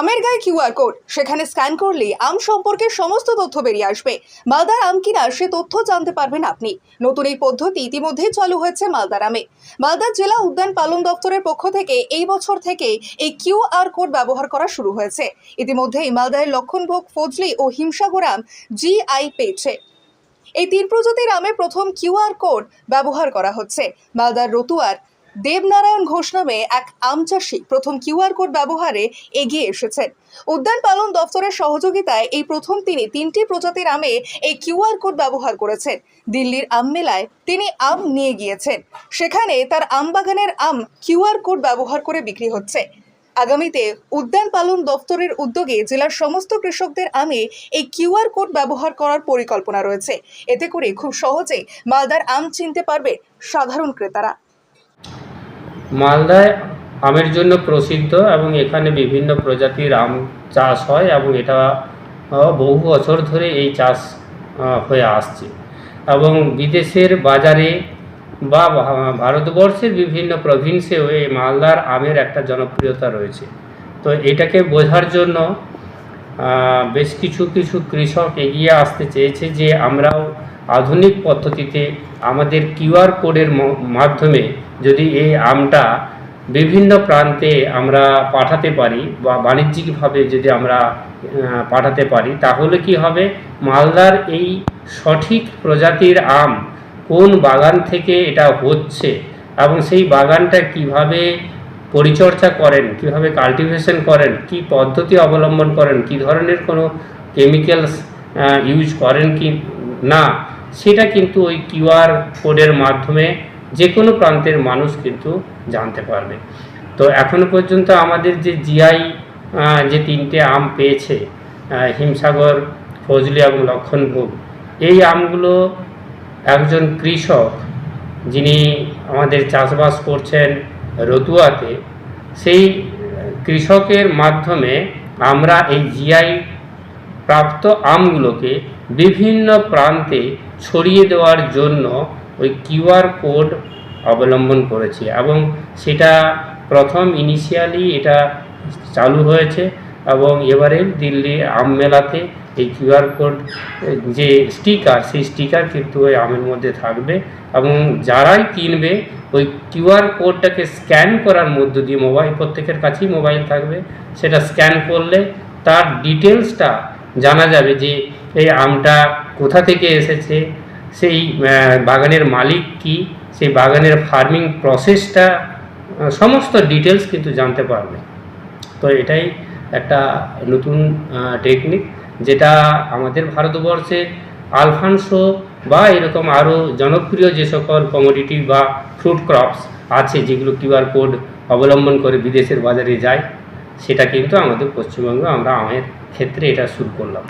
আমের গায়ে QR code. সেখানে স্ক্যান করলেই আম সম্পর্কে সমস্ত তথ্য বেরিয়ে আসবে। মালদার আম কিনা সে তথ্য জানতে পারবেন আপনি। নতুন এই পদ্ধতি ইতিমধ্যেই চালু হয়েছে মালদার আমে। মালদার জেলা উদ্যান পালন দপ্তরের পক্ষ থেকে এই বছর থেকে এই কিউআর কোড ব্যবহার করা শুরু হয়েছে। ইতিমধ্যেই মালদার লক্ষণভোগ, ফজলি ও হিমসাগর আম জিআই পেয়েছে। এই তিন প্রজাতির আমে প্রথম কিউআর কোড ব্যবহার করা হচ্ছে। মালদার রতুয়ার দেবনারায়ণ ঘোষ নামে এক আম চাষি প্রথম কিউআর কোড ব্যবহারে এগিয়ে এসেছেন। উদ্যান পালন দপ্তরের সহযোগিতায় এই প্রথম তিনি তিনটি প্রজাতির আমে এই কিউআর কোড ব্যবহার করেছেন। দিল্লির আম মেলায় তিনি আম নিয়ে গিয়েছেন। সেখানে তার আম বাগানের আম কিউআর কোড ব্যবহার করে বিক্রি হচ্ছে। আগামীতে উদ্যান পালন দপ্তরের উদ্যোগে জেলার সমস্ত কৃষকদের আমে এই কিউআর কোড ব্যবহার করার পরিকল্পনা রয়েছে। এতে করে খুব সহজে মালদার আম চিনতে পারবে সাধারণ ক্রেতারা। মালদায় আমের জন্য প্রসিদ্ধ এবং এখানে বিভিন্ন প্রজাতির আম চাষ হয় এবং এটা বহু বছর ধরে এই চাষ হয়ে আসছে। এবং বিদেশের বাজারে বা ভারতবর্ষের বিভিন্ন প্রভিন্সেও এই মালদার আমের একটা জনপ্রিয়তা রয়েছে। তো এটাকে বোঝার জন্য বেশ কিছু কিছু কৃষক এগিয়ে আসতে চেয়েছে যে আমরাও আধুনিক পদ্ধতিতে আমাদের কিউআর কোডের মাধ্যমে যদি এই আমটা বিভিন্ন প্রান্তে আমরা পাঠাতে পারি বা বাণিজ্যিকভাবে যদি আমরা পাঠাতে পারি, তাহলে কি হবে? মালদার এই সঠিক প্রজাতির আম কোন বাগান থেকে এটা হচ্ছে এবং সেই বাগানটা কীভাবে পরিচর্যা করেন, কীভাবে কাল্টিভেশন করেন, কি পদ্ধতি অবলম্বন করেন, কি ধরনের কোনো কেমিক্যালস ইউজ করেন কি না সেটা কিন্তু ওই কিউআর কোডের মাধ্যমে যে কোনো প্রান্তের মানুষ কিন্তু জানতে পারবে। তো এখনও পর্যন্ত আমাদের যে জিআই যে তিনটে আম পেয়েছে হিমসাগর, ফজলি এবং লক্ষণভোগ, এই আমগুলো একজন কৃষক যিনি আমাদের চাষবাস করছেন রতুয়াতে, সেই কৃষকের মাধ্যমে আমরা এই জিআই প্রাপ্ত আমগুলোকে বিভিন্ন প্রান্তে ছড়িয়ে দেওয়ার জন্য ওই কিউআর কোড অবলম্বন করেছি এবং সেটা প্রথম ইনিশিয়ালি এটা চালু হয়েছে এবং এবারে দিল্লি আম মেলাতে এই কিউআর কোড, যে স্টিকার, সেই স্টিকার কিন্তু ওই আমের মধ্যে থাকবে এবং যারাই কিনবে ওই কিউআর কোডটাকে স্ক্যান করার মধ্য দিয়ে মোবাইল, প্রত্যেকের কাছেই মোবাইল থাকবে, সেটা স্ক্যান করলে তার ডিটেলসটা জানা যাবে যে এই আমটা কোথা থেকে এসেছে, সেই বাগানের মালিক কি, সেই বাগানের ফার্মিং প্রসেসটা সমস্ত ডিটেলস কিন্তু জানতে পারবে। তো এটাই একটা নতুন টেকনিক যেটা আমাদের ভারতবর্ষের আলফানসো বা এরকম আরও জনপ্রিয় যে সকল কমোডিটি বা ফ্রুট ক্রপস আছে যেগুলো কিউআর কোড অবলম্বন করে বিদেশের বাজারে যায় সেটা কিন্তু আমাদের পশ্চিমবঙ্গে আমরা আমের ক্ষেত্রে এটা শুরু করলাম।